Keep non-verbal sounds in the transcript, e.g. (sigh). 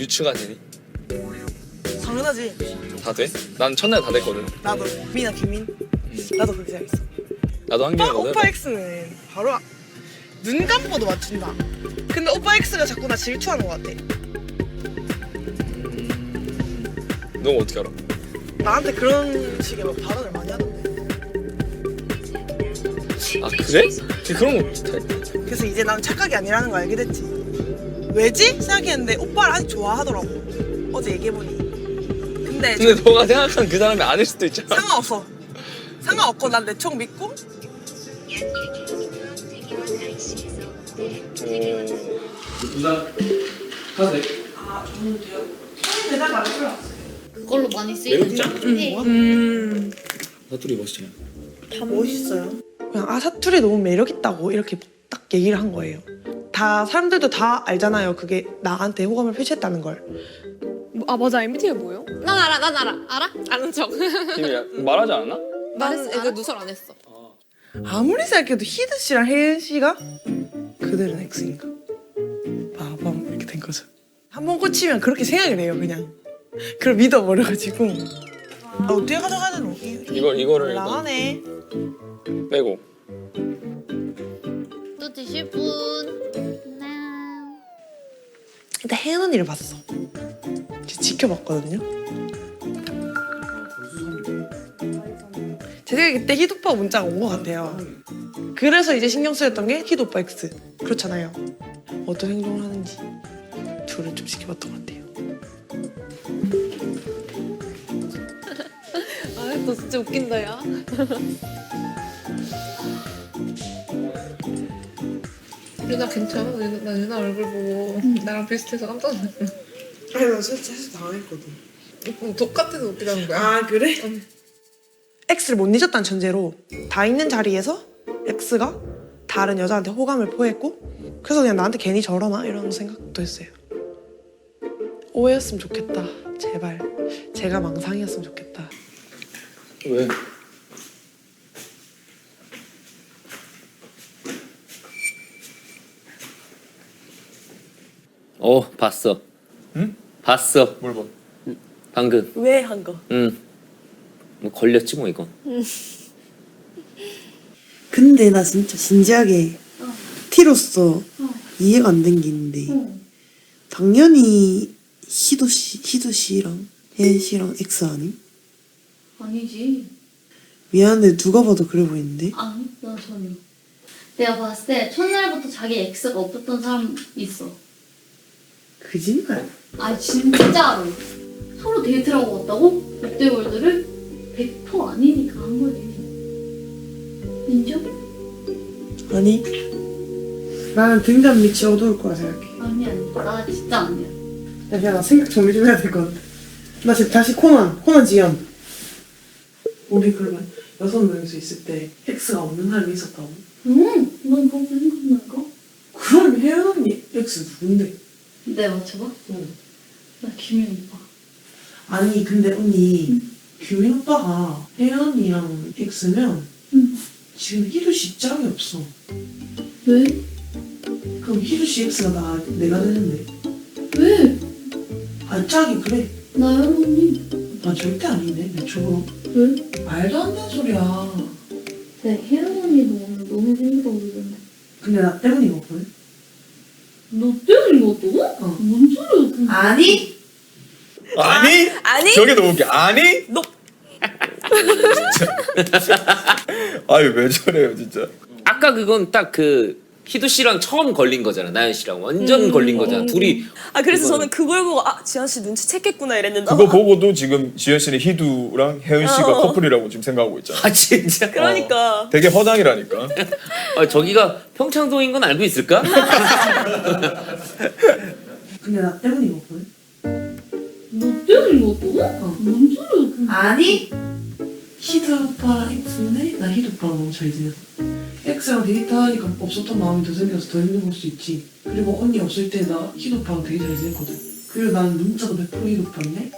유추가 되니? 당연하지. 다 돼? 난 첫날 다 됐거든. 나도 민아 김민. 나도 그렇게 생각했어. 나도 오빠 한결이거든. 오빠 X는 바로 아- 눈 감고도 맞춘다. 근데 오빠 X가 자꾸 나 질투하는 것 같아. 너 어떻게 알아? 나한테 그런 식의 막 발언을 많이 하던데. 아 그래? 걔 그런 거 못해. 그래서 이제 난 착각이 아니라는 걸 알게 됐지. 왜지? 생각했는데 오빠를 아직 좋아하더라고. 어제 얘기해보니. 근데 근데 너가 생각한 그 사람이 아닐 수도 있잖아. 상관없어. 상관없고 난 내 총 믿고 부산. 아. 그걸로 많이 쓰이는 매운장? 같아. 음. 사투리 멋있잖아. 다 멋있어요. 그냥 아 사투리 너무 매력 있다고 이렇게 딱 얘기를 한 거예요. 다 사람들도 다 알잖아요. 그게 나한테 호감을 표시했다는 걸. 아 맞아 MBTI가 뭐예요? 난 알아, 난 알아. 알아? 아는 척. 팀이 말하지 않았나? 말했어. 이거 누설 안 했어. 아무리 생각해도 히드 씨랑 혜연 씨가 그들은 X인가? 빠밤 이렇게 된 거죠. 한 번 꽂히면 그렇게 생각을 해요 그냥. 그걸 믿어버려가지고. 아, 어떻게 가져가야 되노? 이- 이걸 이거를 일단 곤란하네. 빼고. 또 드실 분. 네. 일단 혜연 언니를 봤어. 지켜봤거든요. 제 생각에 그때 히드 오빠 문자가 온 것 같아요. 그래서 이제 신경 쓰였던 게 히드 오빠 X. 그렇잖아요. 어떤 행동을 하는지 둘을 좀 지켜봤던 것 같아요. (laughs) 아너 진짜 웃긴다 야. (laughs) 유나 괜찮아? 나 유나, 나 유나 얼굴 보고 나랑 비슷해서 깜짝 놀랐어. 아니 나 진짜 사실 당황했거든. 음, 똑같아서 웃기다는 거야. 아 그래? 응. X를 못 잊었다는 전제로 다 있는 자리에서 X가 다른 여자한테 호감을 포했고 그래서 그냥 나한테 괜히 저러나 이런 생각도 했어요. 오해였으면 좋겠다. 제발 제가 망상이었으면 좋겠다. 왜? 어 봤어. 응? 봤어. 뭘 봐? 방금. 왜 한 거? 응. 뭐 걸렸지 뭐 이건. 근데 나 진짜 진지하게 T로서 이해가 안 된 게 있는데 당연히 희도 씨, 희도 씨랑 혜연 씨랑 X 아니? 아니지. 미안한데 누가 봐도 그래 보이는데 아니, 나 전혀. 내가 봤을 때 첫날부터 자기 X가 없었던 사람 있어. 거짓말 아 진짜로. 서로 데이트를 하고 왔다고? 롯데월드를? 100% 아니니까 한 거지. 인정? 아니 나는 등잔 밑이 어두울 거라 생각해 아니 아니. 나 진짜 아니야. 야 그냥 나 생각 정리 좀 해야 될 것 같아 나 지금 다시 코난 코난 지연 우리 그러면 여섯 명이서 있을 때 X가 없는 사람이 있었다고? 응, 난 그렇게 생각한다니까. 그럼 혜연 언니 X 누군데? 내 맞춰봐. 응. 나 김현 오빠. 아니 근데 언니 규민 오빠가 혜연 언니랑 X면 응. 지금 희두 씨 짝이 없어 왜? 그럼 희두 씨 X가 나 내가 되는데 왜? 아 짝이 그래 나연 언니. 나 절대 아닌데 내 왜? 말도 안 되는 소리야 내 혜연 언니도 오늘 너무 힘들어 보이던데. 근데 나 때문인 거거든 너 때문인 것도? 어. 뭔 소리야? 그 아니 아니? 아니? 저게 너무 웃겨. 아니? 너 (laughs) 아유 왜 저래요 진짜. 아까 그건 딱 그 희두 씨랑 처음 걸린 거잖아. 나연 씨랑 완전 걸린 거잖아. 둘이 아 그래서 저는 그걸 보고 아 지현 씨 눈치챘겠구나 이랬는데 그거 보고도 지금 지현 씨는 희두랑 혜연 씨가 어. 커플이라고 지금 생각하고 있잖아. 아 진짜. 그러니까 되게 허당이라니까. (laughs) 아, 저기가 평창동인 건 알고 있을까? (laughs) 근데 나 때문인 거거든 너 때문인 것도? 어. 뭔 소리야? 그 아니 희두 오빠랑 X인데 나 희두 오빠랑 너무 잘 지냈어 X랑 데이트하니까 없었던 마음이 더 생겨서 더 힘든 걸 수 있지. 그리고 언니 없을 때나 오빠랑 되게 잘 지냈거든. 그리고 난 문자도 100% 희두 오빠인데